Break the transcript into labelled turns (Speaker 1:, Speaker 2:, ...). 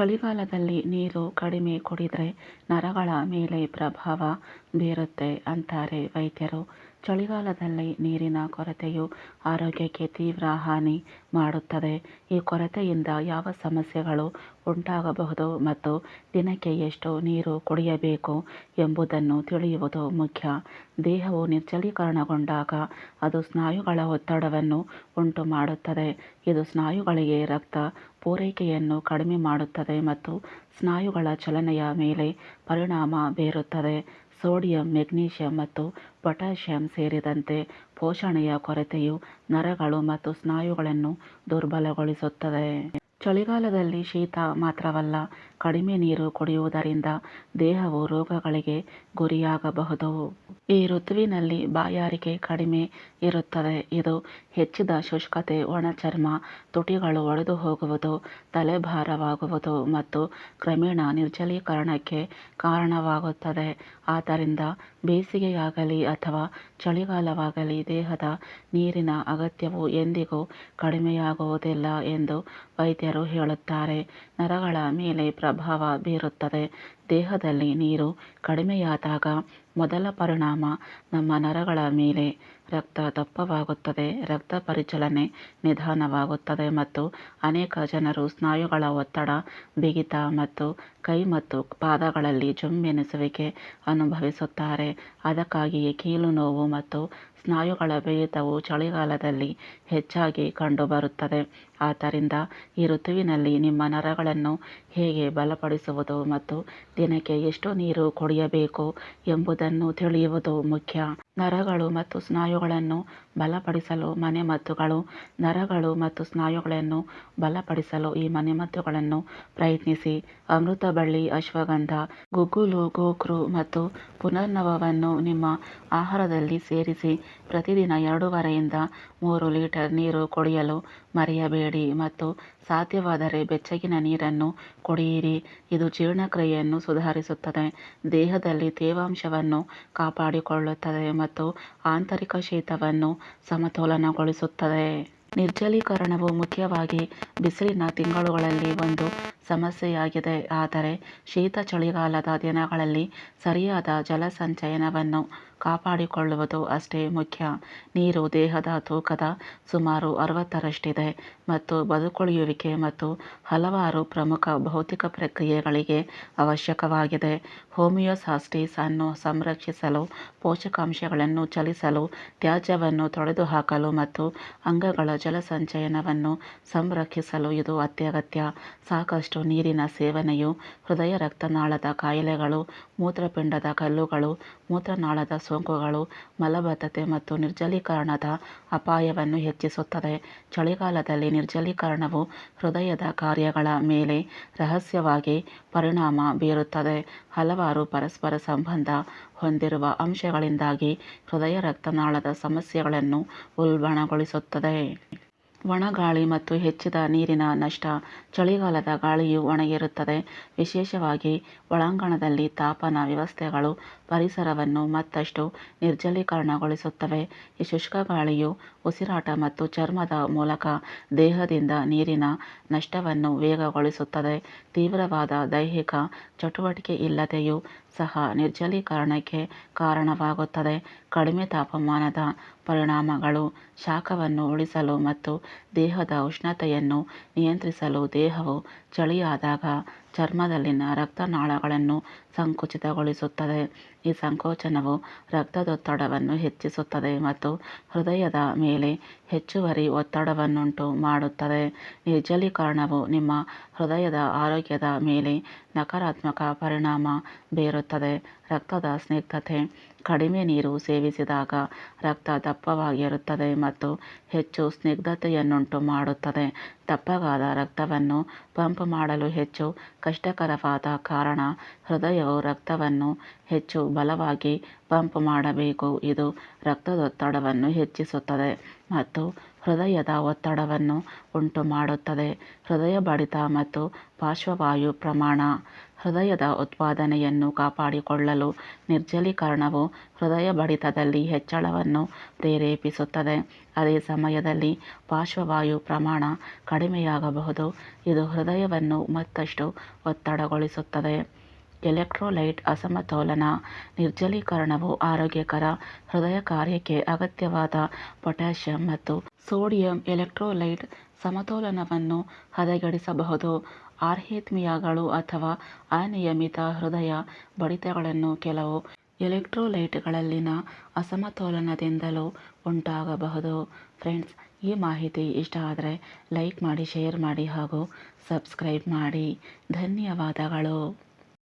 Speaker 1: ಚಳಿಗಾಲದಲ್ಲಿ ನೀರು ಕಡಿಮೆ ಕುಡಿದ್ರೆ ನರಗಳ ಮೇಲೆ ಪ್ರಭಾವ ಬೀರುತ್ತೆ ಅಂತಾರೆ ವೈದ್ಯರು. ಚಳಿಗಾಲದಲ್ಲಿ ನೀರಿನ ಕೊರತೆಯು ಆರೋಗ್ಯಕ್ಕೆ ತೀವ್ರ ಹಾನಿ ಮಾಡುತ್ತದೆ. ಈ ಕೊರತೆಯಿಂದ ಯಾವ ಸಮಸ್ಯೆಗಳು ಉಂಟಾಗಬಹುದು ಮತ್ತು ದಿನಕ್ಕೆ ಎಷ್ಟು ನೀರು ಕುಡಿಯಬೇಕು ಎಂಬುದನ್ನು ತಿಳಿಯುವುದು ಮುಖ್ಯ. ದೇಹವು ನಿರ್ಜಲೀಕರಣಗೊಂಡಾಗ ಅದು ಸ್ನಾಯುಗಳ ಒತ್ತಡವನ್ನು ಉಂಟು ಮಾಡುತ್ತದೆ ಇದು ಸ್ನಾಯುಗಳಿಗೆ ರಕ್ತ ಪೂರೈಕೆಯನ್ನು ಕಡಿಮೆ ಮಾಡುತ್ತದೆ ಮತ್ತು ಸ್ನಾಯುಗಳ ಚಲನೆಯ ಮೇಲೆ ಪರಿಣಾಮ ಬೀರುತ್ತದೆ. ಸೋಡಿಯಂ ಮೆಗ್ನೀಷಿಯಂ ಮತ್ತು ಪೊಟ್ಯಾಷಿಯಂ ಸೇರಿದಂತೆ ಪೋಷಣೆಯ ಕೊರತೆಯು ನರಗಳು ಮತ್ತು ಸ್ನಾಯುಗಳನ್ನು ದುರ್ಬಲಗೊಳಿಸುತ್ತದೆ. ಚಳಿಗಾಲದಲ್ಲಿ ಶೀತ ಮಾತ್ರವಲ್ಲ, ಕಡಿಮೆ ನೀರು ಕುಡಿಯುವುದರಿಂದ ದೇಹವು ರೋಗಗಳಿಗೆ ಗುರಿಯಾಗಬಹುದು. ಈ ಋತುವಿನಲ್ಲಿ ಬಾಯಾರಿಕೆ ಕಡಿಮೆ ಇರುತ್ತದೆ. ಇದು ಹೆಚ್ಚಿದ ಶುಷ್ಕತೆ ಒಣ ಚರ್ಮ ತುಟಿಗಳು ಒಡೆದು ಹೋಗುವುದು, ತಲೆಭಾರವಾಗುವುದು ಮತ್ತು ಕ್ರಮೇಣ ನಿರ್ಜಲೀಕರಣಕ್ಕೆ ಕಾರಣವಾಗುತ್ತದೆ. ಆದ್ದರಿಂದ ಬೇಸಿಗೆಯಾಗಲಿ ಅಥವಾ ಚಳಿಗಾಲವಾಗಲಿ ದೇಹದ ನೀರಿನ ಅಗತ್ಯವು ಎಂದಿಗೂ ಕಡಿಮೆಯಾಗುವುದಿಲ್ಲ ಎಂದು ವೈದ್ಯರು ಹೇಳುತ್ತಾರೆ, ನರಗಳ ಮೇಲೆ ಪ್ರಭಾವ ಬೀರುತ್ತದೆ. ದೇಹದಲ್ಲಿ ನೀರು ಕಡಿಮೆಯಾದಾಗ ಮೊದಲ ಪರಿಣಾಮ ನಮ್ಮ ನರಗಳ ಮೇಲೆ ರಕ್ತ ದಪ್ಪವಾಗುತ್ತದೆ. ರಕ್ತ ಪರಿಚಲನೆ ನಿಧಾನವಾಗುತ್ತದೆ ಮತ್ತು ಅನೇಕ ಜನರು ಸ್ನಾಯುಗಳ ಒತ್ತಡ, ಬಿಗಿತ ಮತ್ತು ಕೈ ಮತ್ತು ಪಾದಗಳಲ್ಲಿ ಜುಮ್ಮೆನಿಸುವಿಕೆ ಅನುಭವಿಸುತ್ತಾರೆ. ಅದಕ್ಕಾಗಿಯೇ ಕೀಲು ನೋವು ಮತ್ತು ಸ್ನಾಯುಗಳ ಬಿಗಿತವು ಚಳಿಗಾಲದಲ್ಲಿ ಹೆಚ್ಚಾಗಿ ಕಂಡುಬರುತ್ತದೆ. ಆದ್ದರಿಂದ ಈ ಋತುವಿನಲ್ಲಿ ನಿಮ್ಮ ನರಗಳನ್ನು ಹೇಗೆ ಬಲಪಡಿಸುವುದು ಮತ್ತು ದಿನಕ್ಕೆ ಎಷ್ಟು ನೀರು ಕುಡಿಯಬೇಕು ಎಂಬುದನ್ನು ತಿಳಿಯುವುದು ಮುಖ್ಯ. ನರಗಳು ಮತ್ತು ಸ್ನಾಯುಗಳನ್ನು ಬಲಪಡಿಸಲು ಮನೆಮದ್ದುಗಳು, ನರಗಳು ಮತ್ತು ಸ್ನಾಯುಗಳನ್ನು ಬಲಪಡಿಸಲು ಈ ಮನೆಮದ್ದುಗಳನ್ನು ಪ್ರಯತ್ನಿಸಿ. ಅಮೃತಬಳ್ಳಿ ಅಶ್ವಗಂಧ, ಗುಗ್ಗುಲು, ಗೋಕ್ರು ಮತ್ತು ಪುನರ್ನವವನ್ನು ನಿಮ್ಮ ಆಹಾರದಲ್ಲಿ ಸೇರಿಸಿ ಪ್ರತಿದಿನ ಎರಡೂವರೆಯಿಂದ ಮೂರು ಲೀಟರ್ ನೀರು ಕುಡಿಯಲು ಮರೆಯಬೇಡಿ ಮತ್ತು ಸಾಧ್ಯವಾದರೆ ಬೆಚ್ಚಗಿನ ನೀರನ್ನು ಕುಡಿಯಿರಿ. ಇದು ಜೀರ್ಣಕ್ರಿಯೆಯನ್ನು ಸುಧಾರಿಸುತ್ತದೆ. ದೇಹದಲ್ಲಿ ತೇವಾಂಶವನ್ನು ಕಾಪಾಡಿಕೊಳ್ಳುತ್ತದೆ ಮತ್ತು ಆಂತರಿಕ ಶೀತವನ್ನು ಸಮತೋಲನಗೊಳಿಸುತ್ತದೆ. ನಿರ್ಜಲೀಕರಣವು ಮುಖ್ಯವಾಗಿ ಬಿಸಿಲಿನ ತಿಂಗಳುಗಳಲ್ಲಿ ಒಂದು ಸಮಸ್ಯೆಯಾಗಿದೆ. ಆದರೆ ಶೀತ ಚಳಿಗಾಲದ ದಿನಗಳಲ್ಲಿ ಸರಿಯಾದ ಜಲಸಂಚಯನವನ್ನು ಕಾಪಾಡಿಕೊಳ್ಳುವುದು ಅಷ್ಟೇ ಮುಖ್ಯ. ನೀರು ದೇಹದ ತೂಕದ ಸುಮಾರು ಅರವತ್ತರಷ್ಟಿದೆ ಮತ್ತು ಬದುಕುಳಿಯುವಿಕೆ ಮತ್ತು ಹಲವಾರು ಪ್ರಮುಖ ಭೌತಿಕ ಪ್ರಕ್ರಿಯೆಗಳಿಗೆ ಅವಶ್ಯಕವಾಗಿದೆ. ಹೋಮಿಯೋಸಾಸ್ಟಿಸ್ ಅನ್ನು ಸಂರಕ್ಷಿಸಲು, ಪೋಷಕಾಂಶಗಳನ್ನು ಚಲಿಸಲು, ತ್ಯಾಜ್ಯವನ್ನು ತೊಡೆದುಹಾಕಲು ಮತ್ತು ಅಂಗಗಳ ಜಲಸಂಚಯನವನ್ನು ಸಂರಕ್ಷಿಸಲು ಇದು ಅತ್ಯಗತ್ಯ. ಸಾಕಷ್ಟು ನೀರಿನ ಸೇವನೆಯು ಹೃದಯ ರಕ್ತನಾಳದ ಕಾಯಿಲೆಗಳು, ಮೂತ್ರಪಿಂಡದ ಕಲ್ಲುಗಳು, ಮೂತ್ರನಾಳದ ಸೋಂಕುಗಳು, ಮಲಬದ್ಧತೆ ಮತ್ತು ನಿರ್ಜಲೀಕರಣದ ಅಪಾಯವನ್ನು ಹೆಚ್ಚಿಸುತ್ತದೆ. ಚಳಿಗಾಲದಲ್ಲಿ ನಿರ್ಜಲೀಕರಣವು ಹೃದಯದ ಕಾರ್ಯಗಳ ಮೇಲೆ ರಹಸ್ಯವಾಗಿ ಪರಿಣಾಮ ಬೀರುತ್ತದೆ. ಹಲವಾರು ಪರಸ್ಪರ ಸಂಬಂಧ ಹೊಂದಿರುವ ಅಂಶಗಳಿಂದಾಗಿ ಹೃದಯ ರಕ್ತನಾಳದ ಸಮಸ್ಯೆಗಳನ್ನು ಉಲ್ಬಣಗೊಳಿಸುತ್ತದೆ. ಒಣ ಗಾಳಿ ಮತ್ತು ಹೆಚ್ಚಿದ ನೀರಿನ ನಷ್ಟ. ಚಳಿಗಾಲದ ಗಾಳಿಯು ಒಣಗಿರುತ್ತದೆ. ವಿಶೇಷವಾಗಿ ಒಳಾಂಗಣದಲ್ಲಿ ತಾಪನ ವ್ಯವಸ್ಥೆಗಳು ಪರಿಸರವನ್ನು ಮತ್ತಷ್ಟು ನಿರ್ಜಲೀಕರಣಗೊಳಿಸುತ್ತವೆ. ಈ ಶುಷ್ಕ ಗಾಳಿಯು ಉಸಿರಾಟ ಮತ್ತು ಚರ್ಮದ ಮೂಲಕ ದೇಹದಿಂದ ನೀರಿನ ನಷ್ಟವನ್ನು ವೇಗಗೊಳಿಸುತ್ತದೆ. ತೀವ್ರವಾದ ದೈಹಿಕ ಚಟುವಟಿಕೆ ಇಲ್ಲದೆಯೂ ಸಹ ನಿರ್ಜಲೀಕರಣಕ್ಕೆ ಕಾರಣವಾಗುತ್ತದೆ. ಕಡಿಮೆ ತಾಪಮಾನದ ಪರಿಣಾಮಗಳು, ಶಾಖವನ್ನು ಉಳಿಸಲು ಮತ್ತು ದೇಹದ ಉಷ್ಣತೆಯನ್ನು ನಿಯಂತ್ರಿಸಲು ದೇಹವು ಚಳಿಯಾದಾಗ ಚರ್ಮದಲ್ಲಿನ ರಕ್ತನಾಳಗಳನ್ನು ಸಂಕುಚಿತಗೊಳಿಸುತ್ತದೆ. ಈ ಸಂಕೋಚನವು ರಕ್ತದೊತ್ತಡವನ್ನು ಹೆಚ್ಚಿಸುತ್ತದೆ ಮತ್ತು ಹೃದಯದ ಮೇಲೆ ಹೆಚ್ಚುವರಿ ಒತ್ತಡವನ್ನುಂಟು ಮಾಡುತ್ತದೆ. ನಿರ್ಜಲೀಕರಣವು ನಿಮ್ಮ ಹೃದಯದ ಆರೋಗ್ಯದ ಮೇಲೆ ನಕಾರಾತ್ಮಕ ಪರಿಣಾಮ ಬೀರುತ್ತದೆ. ರಕ್ತದ ಸ್ನಿಗ್ಧತೆ ಕಡಿಮೆ ನೀರು ಸೇವಿಸಿದಾಗ ರಕ್ತ ದಪ್ಪವಾಗಿರುತ್ತದೆ ಮತ್ತು ಹೆಚ್ಚು ಸ್ನಿಗ್ಧತೆಯನ್ನುಂಟು ಮಾಡುತ್ತದೆ. ದಪ್ಪಗಾದ ರಕ್ತವನ್ನು ಪಂಪ್ ಮಾಡಲು ಹೆಚ್ಚು ಕಷ್ಟಕರವಾದ ಕಾರಣ ಹೃದಯವು ರಕ್ತವನ್ನು ಹೆಚ್ಚು ಬಲವಾಗಿ ಪಂಪ್ ಮಾಡಬೇಕು. ಇದು ರಕ್ತದೊತ್ತಡವನ್ನು ಹೆಚ್ಚಿಸುತ್ತದೆ ಮತ್ತು ಹೃದಯದ ಒತ್ತಡವನ್ನು ಉಂಟುಮಾಡುತ್ತದೆ. ಹೃದಯ ಬಡಿತ ಮತ್ತು ಪಾರ್ಶ್ವವಾಯು ಪ್ರಮಾಣ. ಹೃದಯದ ಉತ್ಪಾದನೆಯನ್ನು ಕಾಪಾಡಿಕೊಳ್ಳಲು ನಿರ್ಜಲೀಕರಣವು ಹೃದಯ ಬಡಿತದಲ್ಲಿ ಹೆಚ್ಚಳವನ್ನು ಪ್ರೇರೇಪಿಸುತ್ತದೆ. ಅದೇ ಸಮಯದಲ್ಲಿ ಪಾರ್ಶ್ವವಾಯು ಪ್ರಮಾಣ ಕಡಿಮೆಯಾಗಬಹುದು. ಇದು ಹೃದಯವನ್ನು ಮತ್ತಷ್ಟು ಒತ್ತಡಗೊಳಿಸುತ್ತದೆ. ಎಲೆಕ್ಟ್ರೋಲೈಟ್ ಅಸಮತೋಲನ ನಿರ್ಜಲೀಕರಣವು ಆರೋಗ್ಯಕರ ಹೃದಯ ಕಾರ್ಯಕ್ಕೆ ಅಗತ್ಯವಾದ ಪೊಟ್ಯಾಸಿಯಮ್ ಮತ್ತು ಸೋಡಿಯಂ ಎಲೆಕ್ಟ್ರೋಲೈಟ್ ಸಮತೋಲನವನ್ನು ಹದಗೆಡಿಸಬಹುದು. ಅರ್ಹ್ಯತ್ಮಿಯಾಗಳು ಅಥವಾ ಅನಿಯಮಿತ ಹೃದಯ ಬಡಿತಗಳನ್ನು ಕೆಲವು ಎಲೆಕ್ಟ್ರೋಲೈಟ್ಗಳಲ್ಲಿನ ಅಸಮತೋಲನದಿಂದಲೂ ಉಂಟಾಗಬಹುದು. ಫ್ರೆಂಡ್ಸ್, ಈ ಮಾಹಿತಿ ಇಷ್ಟ ಆದರೆ ಲೈಕ್ ಮಾಡಿ, ಶೇರ್ ಮಾಡಿ ಹಾಗೂ ಸಬ್ಸ್ಕ್ರೈಬ್ ಮಾಡಿ. ಧನ್ಯವಾದಗಳು.